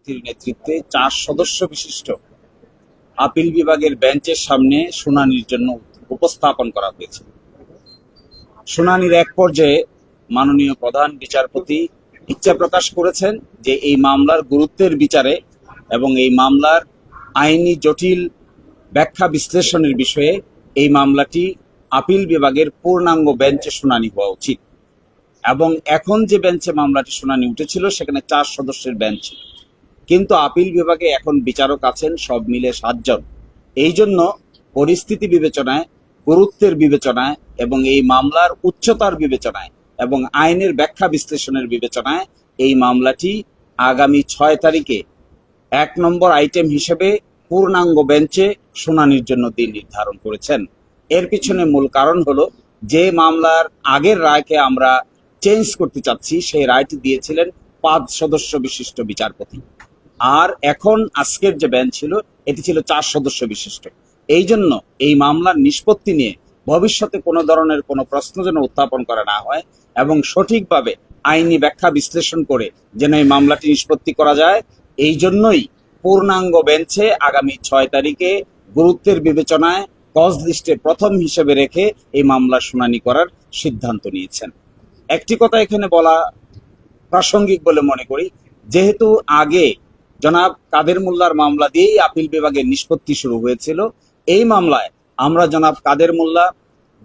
বিচারপতির নেতৃত্বে চার সদস্য বিশিষ্ট আপিল বিভাগের বেঞ্চের সামনে শুনানির জন্য উপস্থাপন করা হয়েছে। শুনানির এক পর্যায়ে মাননীয় প্রধান বিচারপতি ইচ্ছা প্রকাশ করেছেন যে এই মামলার গুরুত্বের বিচারে এবং এই মামলার আইনি জটিল ব্যাখ্যা বিশ্লেষণের বিষয়ে এই মামলাটি আপিল বিভাগের পূর্ণাঙ্গ বেঞ্চে শুনানি হওয়া উচিত। এবং এখন যে বেঞ্চে মামলাটি শুনানি উঠেছিল, সেখানে চার সদস্যের বেঞ্চ ছিল কিন্তু আপিল বিভাগে এখন বিচারক আছেন সব মিলে সাতজন। এই জন্য পরিস্থিতি বিবেচনায়, গুরুত্বের বিবেচনায় এবং এই মামলার উচ্চতার বিবেচনায় এবং আইনের ব্যাখ্যা বিশ্লেষণের বিবেচনায় এই মামলাটি আগামী ছয় তারিখে এক নম্বর আইটেম হিসেবে পূর্ণাঙ্গ বেঞ্চে শুনানির জন্য দিন নির্ধারণ করেছেন। এর পিছনে মূল কারণ হলো, যে মামলার আগের রায়কে আমরা চেঞ্জ করতে চাচ্ছি, সেই রায়টি দিয়েছিলেন পাঁচ সদস্য বিশিষ্ট বিচারপতি। আর এখন আজকের যে বেঞ্চ ছিল, এটি ছিল চার সদস্য বিশিষ্ট। এই জন্য এই মামলার নিষ্পত্তি নিয়ে ভবিষ্যতে কোনো ধরনের কোনো প্রশ্ন যেন উত্থাপন করা না হয় এবং সঠিকভাবে আইনি ব্যাখ্যা বিশ্লেষণ করে যেন এই মামলাটি নিষ্পত্তি করা যায়, এই জন্যই পূর্ণাঙ্গ বেঞ্চে আগামী ছয় তারিখে গুরুত্বের বিবেচনায় কজ লিস্টে প্রথম হিসেবে রেখে এই মামলার শুনানি করার সিদ্ধান্ত নিয়েছেন। একটি কথা এখানে বলা প্রাসঙ্গিক বলে মনে করি, যেহেতু আগে জনাব কাদের মোল্লার মামলা দিয়েই আপিল বিভাগের নিষ্পত্তি শুরু হয়েছিল। এই মামলায় আমরা জনাব কাদের মোল্লা,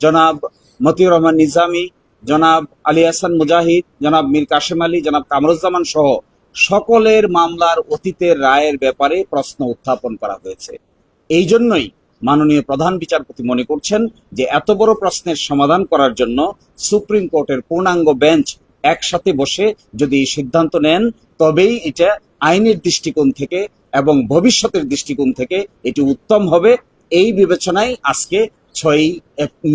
জনাব মতিউর রহমান নিজামী, জনাব আলী হাসান মুজাহিদ, জনাব মীর কাশেম আলী, জনাব কামরুজ্জামান সহ সকলের মামলার অতীতের রায়ের ব্যাপারে প্রশ্ন উত্থাপন করা হয়েছে। এই জন্যই মাননীয় প্রধান বিচারপতি মনে করছেন যে এত বড় প্রশ্নের সমাধান করার জন্য সুপ্রিম কোর্টের পূর্ণাঙ্গ বেঞ্চ একসাথে বসে যদি সিদ্ধান্ত নেন, তবেই এটা আইনের দৃষ্টিকোণ থেকে এবং ভবিষ্যতের দৃষ্টিকোণ থেকে এটি উত্তম হবে। এই বিবেচনায় আজকে ছয়ই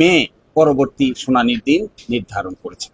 মে পরবর্তী শুনানির দিন নির্ধারণ করেছে?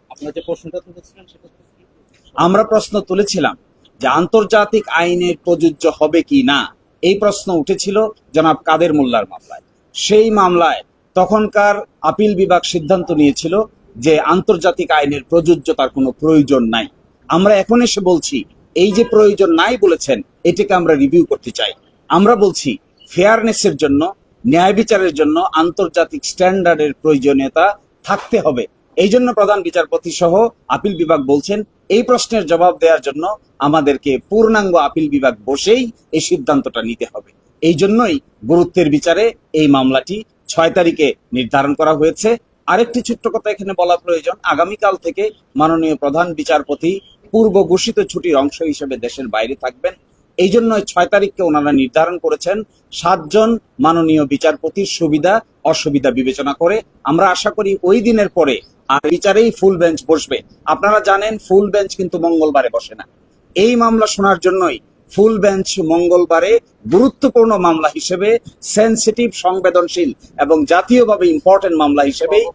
আমরা প্রশ্ন তুলেছিলাম যে আন্তর্জাতিক আইনের প্রযোজ্য হবে কি না? এই প্রশ্ন উঠেছিল জনাব কাদের মোল্লার মামলায়। সেই মামলায় তখনকার আপিল বিভাগ সিদ্ধান্ত নিয়েছিল যে আন্তর্জাতিক আইনের প্রযোজ্যতার কোনো প্রয়োজন নাই। আমরা এখন এসে বলছি এই যে প্রয়োজন নাই বলেছেন, এটাকে আমরা রিভিউ করতে চাই। আমরা বলছি ফেয়ারনেসের জন্য, ন্যায় বিচারের জন্য আন্তর্জাতিক স্ট্যান্ডার্ডের প্রয়োজনীয়তা থাকতে হবে। এই জন্য প্রধান বিচারপতি সহ আপিল বিভাগ বলছেন, এই প্রশ্নের জবাব দেওয়ার জন্য আমাদেরকে পূর্ণাঙ্গ আপিল বিভাগ বসেই এই সিদ্ধান্তটা নিতে হবে। এই জন্যই গুরুত্বের বিচারে এই মামলাটি ছয় তারিখে নির্ধারণ করা হয়েছে। আরেকটি ছোট্ট কথা এখানে বলা প্রয়োজন। আগামীকাল থেকে মাননীয় প্রধান বিচারপতি পূর্ব ঘোষিত ছুটির অংশ হিসেবে দেশের বাইরে থাকবেন। এই জন্য ছয় তারিখকে ওনারা নির্ধারণ করেছেন। সাতজন মাননীয় বিচারপতির সুবিধা, অসুবিধা বিবেচনা করে। আমরা আশা করি ওই দিনের পরে আর বিচারেই ফুল বেঞ্চ বসবে। আপনারা জানেন, ফুল বেঞ্চ কিন্তু মঙ্গলবারে বসে না। এই মামলা শোনার জন্যই ফুল বেঞ্চ মঙ্গলবারে গুরুত্বপূর্ণ মামলা হিসেবে, সেন্সিটিভ, সংবেদনশীল এবং জাতীয়ভাবে ইম্পর্টেন্ট মামলা হিসেবেই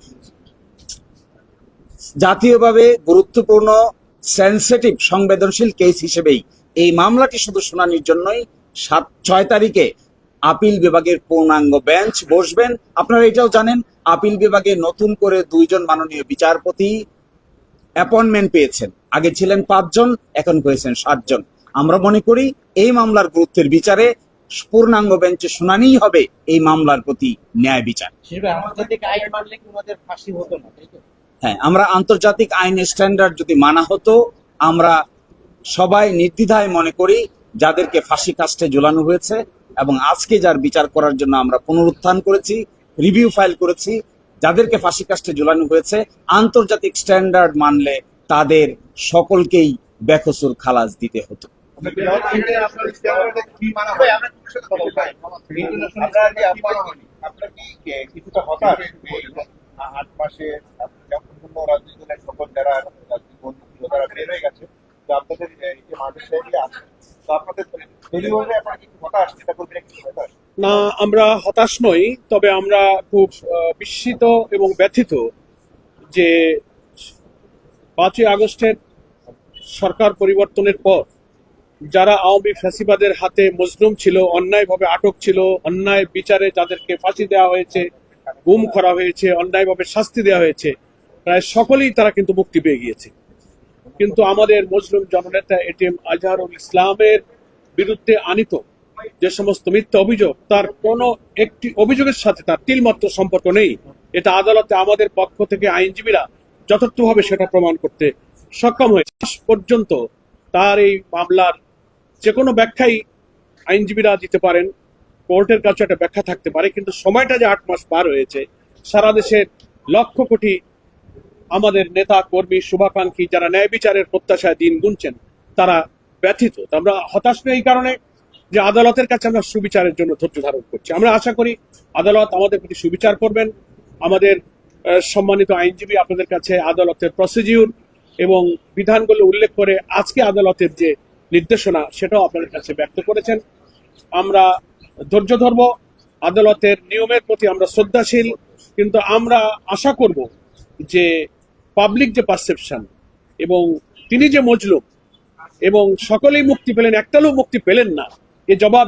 জাতীয়ভাবে গুরুত্বপূর্ণ সেন্সিটিভ সংবেদনশীল কেস হিসেবেই এই মামলাটি শুধু শুনানির জন্যই সাত, ছয় তারিখে আপিল বিভাগের পূর্ণাঙ্গ বেঞ্চ বসবেন। আপনারা এটাও জানেন, আপিল বিভাগে নতুন করে দুইজন মাননীয় বিচারপতি অ্যাপয়েন্টমেন্ট পেয়েছেন। আগে ছিলেন পাঁচজন, এখন হয়েছেন সাতজন। আমরা মনে করি এই মামলার গুরুত্বের বিচারে পূর্ণাঙ্গ বেঞ্চে শুনানিই হবে এই মামলার প্রতি ন্যায় বিচার। ওনাদের ফাঁসি হতো না হ্যাঁ আমরা আন্তর্জাতিক আইন স্ট্যান্ডার্ড যদি মানা হতো, আমরা সবাই নির্দ্বিধায় মনে করি যাদেরকে ফাঁসি কাস্টে ঝোলানো হয়েছে এবং আজকে যার বিচার করার জন্য আমরা পুনরুত্থান করেছি রিভিউ ফাইল করেছি, যাদেরকে ফাঁসি কাস্টে ঝোলানো হয়েছে, আন্তর্জাতিক স্ট্যান্ডার্ড মানলে তাদের সকলকেই বেকসুর খালাস দিতে হতো। আপনার কি কিছুটা হতাশ? আট মাসে দলের সকল যারা রাজনৈতিক বন্ধু বের হয়ে গেছে, তো আপনাদের এই যে আছে, তো আপনাদের আপনারা কি হতাশ? করবেন একটু হতাশ? না, আমরা হতাশ নই, তবে আমরা খুব বিস্মিত এবং ব্যথিত যে পাঁচই আগস্টের সরকার পরিবর্তনের পর যারা আওয়ামী ফ্যাসিবাদের হাতে মজলুম ছিল, অন্যায়ভাবে আটক ছিল, অন্যায় বিচারে যাদেরকে ফাঁসি দেওয়া হয়েছে গুম করা হয়েছে, অন্যায়ভাবে শাস্তি দেওয়া হয়েছে, প্রায় সকলেই তারা কিন্তু মুক্তি পেয়ে গিয়েছে। কিন্তু আমাদের মজলুম জননেতা এটিএম আজহারুল ইসলামের বিরুদ্ধে আনিত যে সমস্ত মিথ্যা অভিযোগ, তার কোনো একটি অভিযোগের সাথে তার তিলমাত্র সম্পর্ক নেই। এটা আদালতে আমাদের পক্ষ থেকে আইনজীবীরা যথার্থভাবে সেটা প্রমাণ করতে সক্ষম হয়েছে। শেষ পর্যন্ত তার এই মামলার যে কোনো ব্যাখ্যাই আইনজীবীরা দিতে পারেন কোর্টের কাছে একটা ব্যাখ্যা থাকতে পারে, কিন্তু সময়টা যে আট মাস পার হয়েছে, সারা দেশের লক্ষ কোটি আমাদের নেতা, কর্মী, শুভাকাঙ্ক্ষী যারা ন্যায় বিচারের প্রত্যাশায় দিন গুনছেন, তারা ব্যথিত। আমরা হতাশ নই এই কারণে যে আদালতের কাছে আমরা সুবিচারের জন্য ধৈর্য ধারণ করছি। আমরা আশা করি আদালত আমাদের প্রতি সুবিচার করবেন। আমাদের সম্মানিত আইনজীবী আপনাদের কাছে আদালতের প্রসিডিউর এবং বিধানগুলো উল্লেখ করে আজকে আদালতের যে নির্দেশনা, সেটাও আপনাদের কাছে ব্যক্ত করেছেন। আমরা ধৈর্য ধরব আদালতের নিয়মের প্রতি আমরা শ্রদ্ধাশীল, কিন্তু আমরা আশা করব যে পাবলিক যে পারসেপশন এবং তিনি যে মজলুম এবং সকলেই মুক্তি পেলেন, একটা লোক মুক্তি পেলেন না, এ জবাব,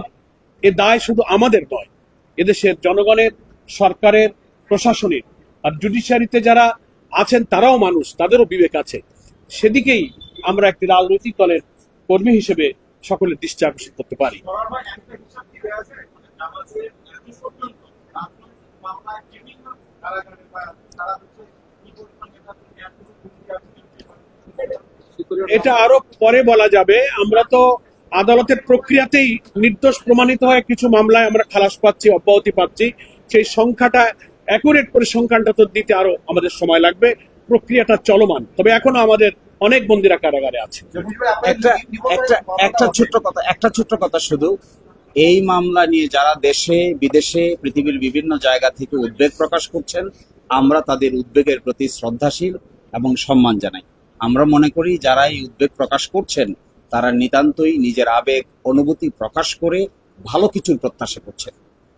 এ দায় শুধু আমাদের নয়, এদেশের জনগণের, সরকারের, প্রশাসনের আর জুডিশিয়ারিতে যারা আছেন তারাও মানুষ, তাদেরও বিবেক আছে। সেদিকেই আমরা একটি রাজনৈতিক দলের কর্মী হিসেবে সকলের দৃষ্টি আকর্ষণ করতে পারি। এটা আরও পরে বলা যাবে, আমরা তো আদালতের প্রক্রিয়াতেই নির্দোষ প্রমাণিত হয়ে কিছু মামলায় আমরা খালাস পাচ্ছি, অব্যাহতি পাচ্ছি। সেই সংখ্যাটা অ্যাকুরেট পরিসংখ্যানটা তো দিতে আরও আমাদের সময় লাগবে। প্রক্রিয়াটা চলমান। তবে এখনও আমাদের অনেক বন্দিরা কারাগারে আছে। একটা একটা একটা ছোট্ট কথা, একটা ছোট্ট কথা শুধু। এই মামলা নিয়ে যারা দেশে, বিদেশে, পৃথিবীর বিভিন্ন জায়গা থেকে উদ্বেগ প্রকাশ করছেন, আমরা তাদের উদ্বেগের প্রতি শ্রদ্ধাশীল এবং সম্মান জানাই। আমরা মনে করি, যারা এই উদ্বেগ প্রকাশ করছেন, তারা নিতান্তই নিজের আবেগ, অনুভূতি প্রকাশ করে ভালো কিছুর প্রত্যাশা করছেন।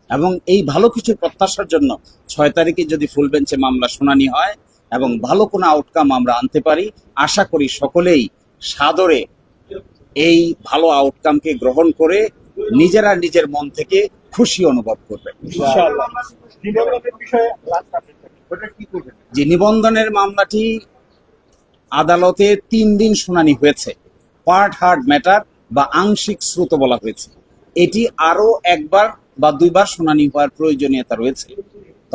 এবং এই ভালো কিছুর প্রত্যাশার জন্য ছয় তারিখে যদি ফুল বেঞ্চে মামলা শুনানি হয় এবং ভালো কোনো আউটকাম আমরা আনতে পারি। আশা করি সকলেই সাদরে এই ভালো আউটকামকে গ্রহণ করে নিজেরা নিজের মন থেকে খুশি অনুভব করবে। যে নিবন্ধনের মামলাটি আদালতে তিন দিন শুনানি হয়েছে। পার্ট হার্ড ম্যাটার বা আংশিক শ্রুত বলা হয়েছে। এটি আরও একবার বা দুইবার শুনানি হওয়ার প্রয়োজনীয়তা রয়েছে।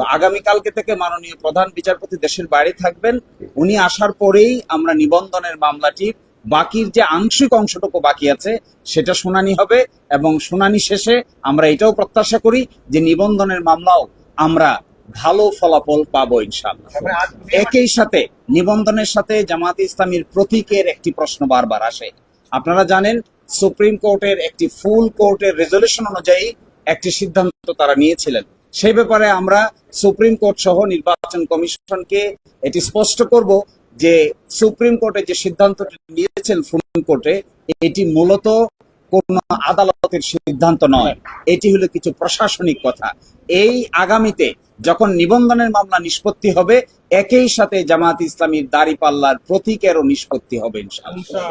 তো আগামীকালকে থেকে মাননীয় প্রধান বিচারপতি দেশের বাইরে থাকবেন। উনি আসার পরেই আমরা নিবন্ধনের মামলাটির বাকির যে আংশিক অংশটুকু বাকি আছে সেটা শুনানি হবে এবং শুনানি শেষে আমরা এটাও প্রত্যাশা করি যে নিবন্ধনের মামলাও আমরা ভালো ফলাফল পাবো ইনশাআল্লাহ। তারপরে একই সাথে নিবন্ধনের সাথে জামাত ইসলামীর প্রতীকের একটি প্রশ্ন বারবার আসে। আপনারা জানেন সুপ্রিম কোর্টের একটি ফুল কোর্টের রেজলিউশন অনুযায়ী একটি সিদ্ধান্ত তারা নিয়েছিলেন। সেই ব্যাপারে আমরা সুপ্রিম কোর্ট সহ নির্বাচন কমিশনকে এটি স্পষ্ট করব যে সুপ্রিম কোর্টে যে সিদ্ধান্তটি নিয়েছেন ফুল কোর্টে, এটি মূলত কোন আদালতের সিদ্ধান্ত নয়। এটি হলো কিছু প্রশাসনিক কথা। এই আগামীতে যখন নিবন্ধনের মামলা নিষ্পত্তি হবে, একই সাথে জামাত ইসলামীর দাড়ি পাল্লার প্রতীকেরও নিষ্পত্তি হবে, ইনশাআল্লাহ।